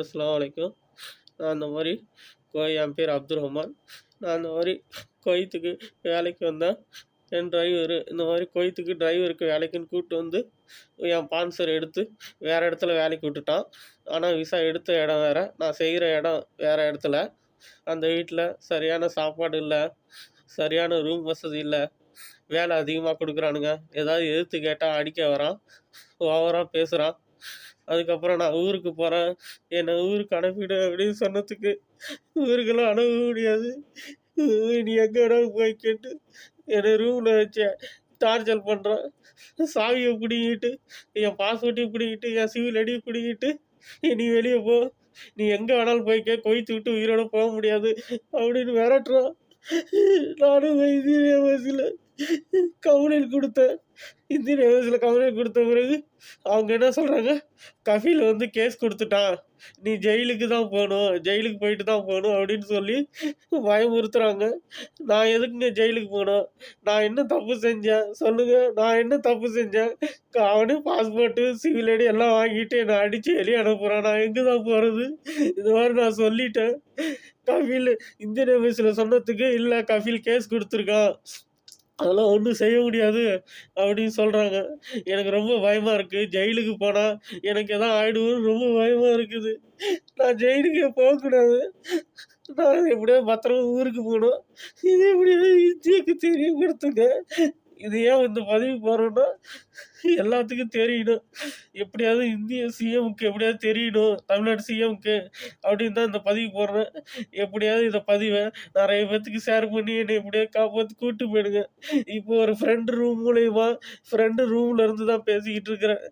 அஸ்லாம் வலைக்கும் நான் இந்த மாதிரி கோ என் பேர் அப்துல் ரஹ்மான். நான் இந்த மாதிரி கோயத்துக்கு வேலைக்கு வந்தேன் என் டிரைவரு இந்த மாதிரி கோயத்துக்கு டிரைவருக்கு வேலைக்குன்னு கூப்பிட்டு வந்து என் பான்சர் எடுத்து வேறு இடத்துல வேலைக்கு விட்டுட்டான். ஆனால் விசா எடுத்த இடம் வேறு. நான் செய்கிற இடம் வேறு இடத்துல. அந்த வீட்டில் சரியான சாப்பாடு இல்லை. சரியான ரூம் வசதி இல்லை. வேலை அதிகமாக கொடுக்குறானுங்க. ஏதாவது எதிர்த்து கேட்டால் அடிக்க வரான். ஓவராக பேசுகிறான் அதுக்கப்புறம் நான் ஊருக்கு போகிறேன் என்னை ஊருக்கு அனுப்பிடு அப்படின்னு சொன்னதுக்கு ஊருக்கெல்லாம் அனுப்ப முடியாது. நீ எங்கே வேணாலும் போய் கேட்டு என்னை ரூமில் வச்சு டார்ச்சர் பண்ணுறான் சாவியை பிடிங்கிட்டு என் பாஸ்போர்ட்டையும் பிடிங்கிட்டு என் சிவில் அடியும் பிடிங்கிட்டு நீ வெளியே போ. நீ எங்கே வேணாலும் போய்க்க கொய்த்து விட்டு உயிரோட போக முடியாது அப்படின்னு விரட்டுறான். நானும் இந்திய எம்பசியில் கவுனில் கொடுத்தேன் இந்திய எம்பசியில் கவுனில் கொடுத்த பிறகு அவங்க என்ன சொல்கிறாங்க கஃபீல் வந்து கேஸ் கொடுத்துட்டான் நீ ஜெயிலுக்கு தான் போகணும் ஜெயிலுக்கு போயிட்டு தான் போகணும் அப்படின்னு சொல்லி பயமுறுத்துறாங்க. நான் எதுக்குங்க ஜெயிலுக்கு போகணும்? நான் என்ன தப்பு செஞ்சேன்? சொல்லுங்க நான் என்ன தப்பு செஞ்சேன்? அவனு பாஸ்போர்ட்டு சிவில் ஐடி எல்லாம் வாங்கிட்டு என்னை அடித்து வெளியே அனுப்புகிறான் நான் எங்கே தான் போகிறது இந்த மாதிரி நான் சொல்லிட்டேன். கஃபீல் இந்தியன் எம்பசியில் சொன்னதுக்கு இல்லை கஃபீல் கேஸ் கொடுத்துருக்கான். அதெல்லாம் ஒன்றும் செய்ய முடியாது அப்படின்னு சொல்கிறாங்க எனக்கு ரொம்ப பயமாக இருக்குது ஜெயிலுக்கு போனால் எனக்கு எதாவது ஆகிடுவோம்னு ரொம்ப பயமாக இருக்குது. நான் ஜெயிலுக்கே போகக்கூடாது நான் எப்படியோ பத்திரமா ஊருக்கு போகணும். இது எப்படியோ இந்தியாவுக்கு தெரியப்படுத்துங்க இது ஏன் இந்த பதவி போகிறோன்னா எல்லாத்துக்கும் தெரியணும். எப்படியாவது இந்திய சிஎம்க்கு எப்படியாவது தெரியணும். தமிழ்நாடு சிஎம்க்கு அப்படின்னு தான் இந்த பதிவு போடுறேன் எப்படியாவது இந்த பதிவை நிறைய பேர்த்துக்கு ஷேர் பண்ணி என்னை எப்படியாவது காப்பாற்றி கூப்பிட்டு போயிடுங்க. இப்போ ஒரு ஃப்ரெண்டு ரூம் மூலயமா ஃப்ரெண்டு ரூமில் இருந்து தான் பேசிக்கிட்டு இருக்கிறேன்.